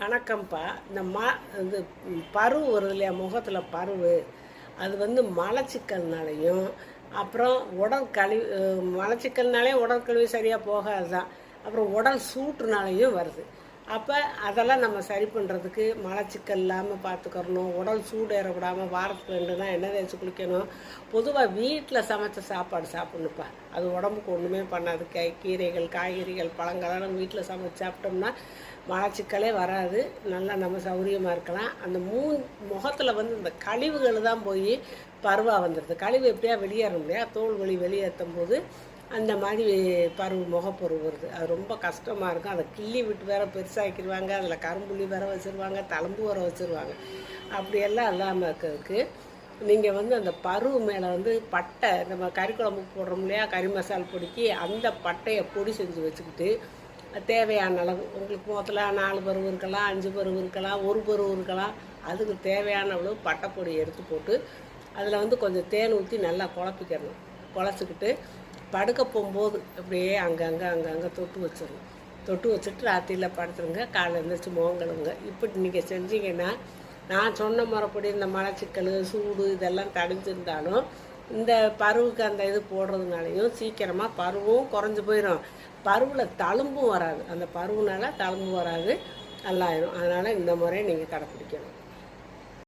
வணக்கம்ப்பா. இந்த மா இது பருவு வருது இல்லையா முகத்தில் பருவு. அது வந்து மலச்சிக்கல்னாலையும் அப்புறம் உடல் கழிவு மலச்சிக்கல்னாலே உடல் கழிவு சரியாக போகாது தான் அப்புறம் உடல் சூட்டுனாலையும் வருது. அப்போ அதெல்லாம் நம்ம சரி பண்ணுறதுக்கு மலச்சிக்கல் இல்லாமல் பார்த்துக்கறணும் உடல் சூடு விடாமல் வாரத்துக்கு ரெண்டு தான் எண்ணெய் தேய்ச்சி குளிக்கணும். பொதுவாக வீட்டில் சமைச்ச சாப்பாடு சாப்பிட்ணுப்பா அது உடம்புக்கு ஒன்றுமே பண்ணாது. கை கீரைகள் காய்கறிகள் பழங்கள்லாம் வீட்டில் சமைச்சு சாப்பிட்டோம்னா மலச்சிக்கலே வராது. நல்லா நம்ம சௌரியமாக இருக்கலாம். அந்த மூணு முகத்தில் வந்து இந்த கழிவுகள் தான் போய் பருவா வந்துடுது கழிவு எப்படியா வெளியேற இல்லையா தோல் வலி வெளியேற்றும் போது அந்த மாதிரி பருவு முகப்பருவு வருது. அது ரொம்ப கஷ்டமாக இருக்கும். அதை கிள்ளி விட்டு வேற பெருசாக்கிடுவாங்க. அதில் கரும்புள்ளி வேற வச்சுருவாங்க. தளம்பு வர வச்சுருவாங்க. அப்படியெல்லாம் இல்லாமல் இருக்கிறதுக்கு நீங்கள் வந்து அந்த பருவு மேலே வந்து பட்டை நம்ம கறி குழம்புக்கு போடுறோம் இல்லையா? கறி மசால் பொடிக்கு அந்த பட்டையை பொடி செஞ்சு வச்சுக்கிட்டு தேவையான அளவு உங்களுக்கு முகத்தில் நாலு பருவு இருக்கலாம் அஞ்சு பருவு இருக்கலாம் ஒரு பருவு இருக்கலாம் அதுக்கு தேவையான அளவு பட்டைப்பொடி எடுத்து போட்டு அதில் வந்து கொஞ்சம் தேன் ஊற்றி நல்லா குழப்பிக்கணும். குழச்சிக்கிட்டு படுக்க போகும்போது அப்படியே அங்கங்கே அங்கங்கே தொட்டு வச்சிடணும் தொட்டு வச்சுட்டு ராத்திரியில் படுத்துருங்க. காலை எழுந்திரிச்சு மோங்கலுங்க. இப்படி நீங்கள் செஞ்சீங்கன்னா நான் சொன்ன முறைப்படி இந்த மலச்சிக்கல் சூடு இதெல்லாம் தடிஞ்சிருந்தாலும் இந்த பருவுக்கு அந்த இது போடுறதுனாலையும் சீக்கிரமாக பருவும் குறைஞ்சி போயிடும் பருவில் தழும்பும் வராது. அந்த பருவுனால தழும்பு வராது. நல்லாயிரும். அதனால் இந்த முறையை நீங்கள் கடைப்பிடிக்கணும்.